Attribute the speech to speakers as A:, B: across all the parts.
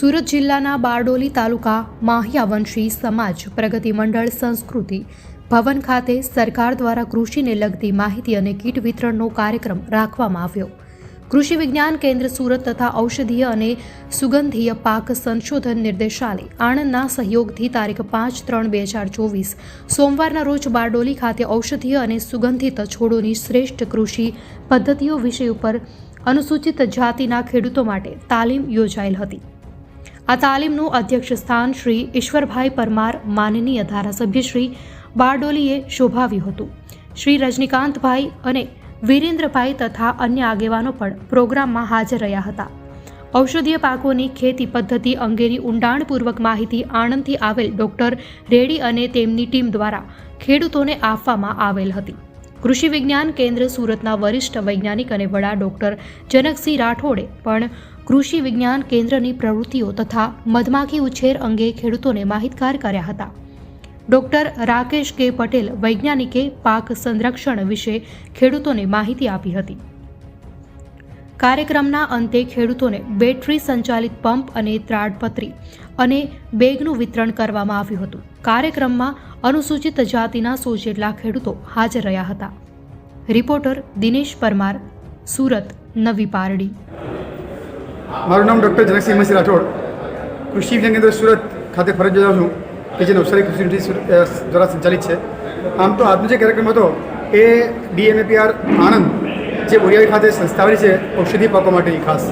A: સુરત જિલ્લાના બારડોલી તાલુકા માહિયાવંશી સમાજ પ્રગતિ મંડળ સંસ્કૃતિ ભવન ખાતે સરકાર દ્વારા કૃષિને લગતી માહિતી અને કીટ વિતરણનો કાર્યક્રમ રાખવામાં આવ્યો. કૃષિ વિજ્ઞાન કેન્દ્ર સુરત તથા ઔષધીય અને સુગંધીય પાક સંશોધન નિર્દેશાલય આણંદના સહયોગથી તારીખ પાંચ ત્રણ બે હજાર ચોવીસ સોમવારના રોજ બારડોલી ખાતે ઔષધીય અને સુગંધિત છોડોની શ્રેષ્ઠ કૃષિ પદ્ધતિઓ વિષય ઉપર અનુસૂચિત જાતિના ખેડૂતો માટે તાલીમ યોજાયેલ હતી. આ તાલીમનું અધ્યક્ષ સ્થાન શ્રી ઈશ્વરભાઈ પરમાર માનનીય ધારાસભ્ય શ્રી બારડોલીએ શોભાવ્યું હતું. શ્રી રજનીકાંતભાઈ અને વિરેન્દ્રભાઈ તથા અન્ય આગેવાનો પણ પ્રોગ્રામમાં હાજર રહ્યા હતા. ઔષધીય પાકોની ખેતી પદ્ધતિ અંગેની ઊંડાણપૂર્વક માહિતી આણંદથી આવેલ ડોક્ટર રેડી અને તેમની ટીમ દ્વારા ખેડૂતોને આપવામાં આવેલ હતી. કૃષિ વિજ્ઞાન કેન્દ્ર સુરતના વરિષ્ઠ વૈજ્ઞાનિક અને વડા ડોક્ટર જનકસિંહ રાઠોડે પણ કૃષિ વિજ્ઞાન કેન્દ્રની પ્રવૃત્તિઓ તથા મધમાખી ઉછેર અંગે ખેડૂતોને માહિતગાર કર્યા હતા. ડોક્ટર રાકેશ કે પટેલ વૈજ્ઞાનિકે પાક સંરક્ષણ વિશે ખેડૂતોને માહિતી આપી હતી. કાર્યક્રમના અંતે ખેડૂતોને બેટરી સંચાલિત પંપ અને ત્રાડપત્રી અને બેગનું વિતરણ કરવામાં આવ્યું હતું. કાર્યક્રમમાં અનુસૂચિત જાતિના સો જેટલા ખેડૂતો હાજર રહ્યા હતા. રિપોર્ટર દિનેશ પરમાર, સુરત, નવી પારડી.
B: મારું નામ ડૉક્ટર જનકસિંહ મસી રાઠોડ. કૃષિ વિજ્ઞાન કેન્દ્ર સુરત ખાતે ફરજ બજાવું છું કે જે નવસારી કૃષિ યુનિવર્સિટી દ્વારા સંચાલિત છે. આમ તો આજનો જે કાર્યક્રમ હતો એ ડીએમએપીઆર આણંદ જે બોરિયાવી ખાતે સંસ્થાવેલી છે, ઔષધિ પાકો માટેની ખાસ.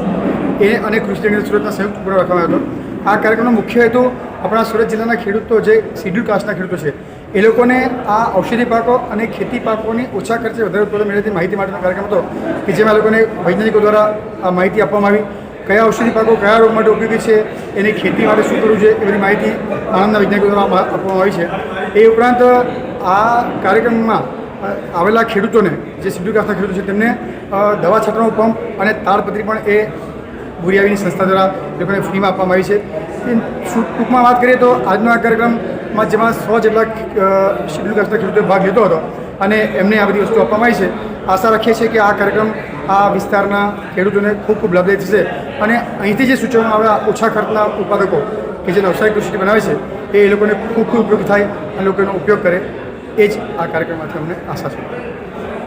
B: એ અને કૃષિ કેન્દ્ર સુરતના સંયુક્ત ઉપક્રમ રાખવામાં આવ્યો આ કાર્યક્રમનો મુખ્ય હેતુ આપણા સુરત જિલ્લાના ખેડૂતો જે શિડ્યુલ કાસ્ટના ખેડૂતો છે, એ લોકોને આ ઔષધિ પાકો અને ખેતી પાકોની ઓછા ખર્ચે વધારે ઉત્પાદન મેળવતી માહિતી માટેનો કાર્યક્રમ હતો કે જેમાં લોકોને વૈજ્ઞાનિકો દ્વારા આ માહિતી આપવામાં આવી. કયા ઔષધિ પાકો કયા રોગ માટે ઉપયોગી છે, એની ખેતી માટે શું કરવું છે, એ માહિતી આણંદના વૈજ્ઞાનિકો દ્વારા આપવામાં આવી છે. એ ઉપરાંત, આ કાર્યક્રમમાં આવેલા ખેડૂતોને, જે શિડ્યુલ કાસ્ટના ખેડૂતો છે, તેમને દવા છાંટવાનો પંપ અને તાડપત્રી પણ એ ભૂરિયાવીની સંસ્થા દ્વારા લોકોને ફ્રીમાં આપવામાં આવી છે. ટૂંકમાં વાત કરીએ તો આજનો આ કાર્યક્રમમાં જેમાં સો જેટલા શિડ્યુલ કાસ્ટના ખેડૂતોએ ભાગ લીધો હતો અને એમને આ બધી વસ્તુ આપવામાં આવી છે. આશા રાખીએ છીએ કે આ કાર્યક્રમ આ વિસ્તારના ખેડૂતોને ખૂબ ખૂબ લાભદાયી થશે. અને અહીંથી જે સૂચવવામાં આવેલા ઓછા ખર્ચના ઉત્પાદકો કે જે નવસારી કૃષિ બનાવે છે, એ લોકોને ખૂબ ખૂબ ઉપયોગ થાય અને લોકોનો ઉપયોગ કરે. એ જ આ કાર્યક્રમમાંથી અમને આશા છે.